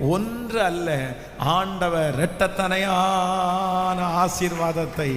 ஒன்று அல்ல. ஆண்டவர் இரட்டத்தனையான ஆசீர்வாதத்தை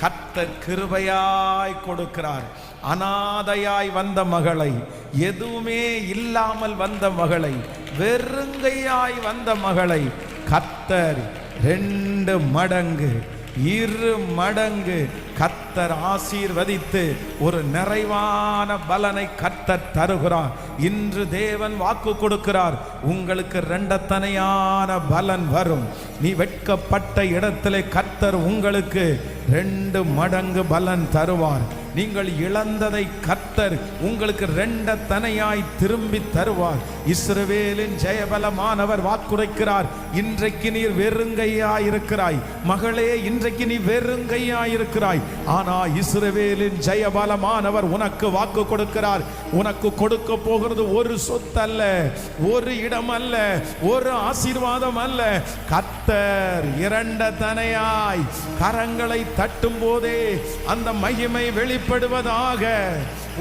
கத்த கிருபையாய் கொடுக்கிறார். அனாதையாய் வந்த மகளை எதுவுமே இல்லாமல் வந்த மகளை வெறுங்கையாய் வந்த மகளை கத்தர் ரெண்டு மடங்கு இரு மடங்கு கத்தர் ஆசீர்வதித்து ஒரு நிறைவான பலனை கத்தர் தருகிறார். இன்று தேவன் வாக்கு கொடுக்கிறார். உங்களுக்கு ரெண்டத்தனையான பலன் வரும். நீ வெட்கப்பட்ட இடத்திலே கத்தர் உங்களுக்கு ரெண்டு மடங்கு பலன் தருவார். நீங்கள் இழந்ததை கத்தர் உங்களுக்கு ரெண்ட தனையாய் திரும்பி தருவார். இஸ்ரவேலின் ஜெயபலமானவர் வாக்குரைக்கிறார். இன்றைக்கு நீர் வெறுங்கையாய் இருக்கிறாய் மகளே இன்றைக்கு நீ வெறுங்கையாய் இருக்கிறாய் ஆனா இஸ்ரவேலின் ஜெயபலமானவர் உனக்கு வாக்கு கொடுக்கிறார். உனக்கு கொடுக்க போகிறது ஒரு சொத்து அல்ல ஒரு இடம் அல்ல ஒரு ஆசீர்வாதம் அல்ல கத்தர் இரண்ட தனையாய் கரங்களை தட்டும் போதே அந்த மகிமை வெளி வெளிப்படுவதாக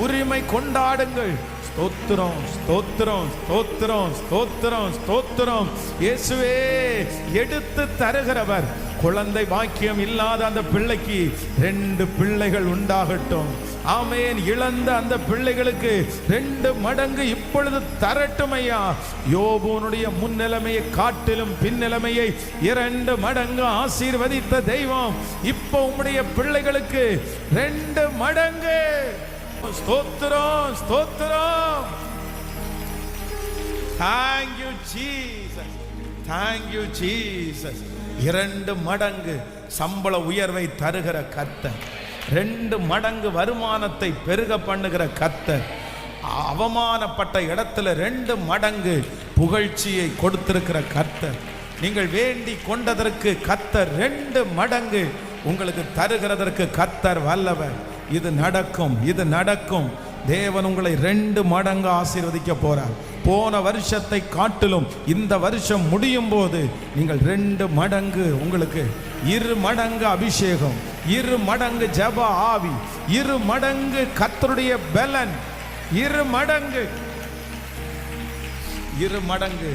உரிமை கொண்டாடுங்கள். ஸ்தோத்திரம் ஸ்தோத்திரம் ஸ்தோத்திரம் ஸ்தோத்திரம் ஸ்தோத்திரம். இயேசுவே எடுத்து தருகிறவர். குழந்தை பாக்கியம் இல்லாத அந்த பிள்ளைக்கு ரெண்டு பிள்ளைகள் உண்டாகட்டும். ஆமேன். இழந்த அந்த பிள்ளைகளுக்கு ரெண்டு மடங்கு இப்பொழுது தரட்டும் ஐயா யோபுனுடைய முன்னிலைமையை காட்டிலும் பின்னிலைமையை இரண்டு மடங்கு ஆசீர்வதித்த தெய்வம் இப்போ உம்முடைய பிள்ளைகளுக்கு ரெண்டு மடங்கு. ஸ்தோத்திரம் ஸ்தோத்திரம். Thank you Jesus thank you Jesus இரண்டு மடங்கு சம்பள உயர்வை தருகிற கத்தர் ரெண்டு மடங்கு வருமானத்தை பெருக பண்ணுகிற கத்தர் அவமானப்பட்ட இடத்துல ரெண்டு மடங்கு புகழ்ச்சியை கொடுத்திருக்கிற கர்த்தர். நீங்கள் வேண்டி கொண்டதற்கு கத்தர் ரெண்டு மடங்கு உங்களுக்கு தருகிறதற்கு கத்தர் வல்லவர். இது நடக்கும் இது நடக்கும். தேவன் உங்களை ரெண்டு மடங்கு ஆசீர்வதிக்க போகிறார் போன வருஷத்தை காட்டிலும் இந்த வருஷம் முடியும் போது நீங்கள் ரெண்டு மடங்கு உங்களுக்கு இரு மடங்கு அபிஷேகம் இரு மடங்கு ஜப ஆவி இரு மடங்கு கத்தருடைய பலன் இரு மடங்கு இரு மடங்கு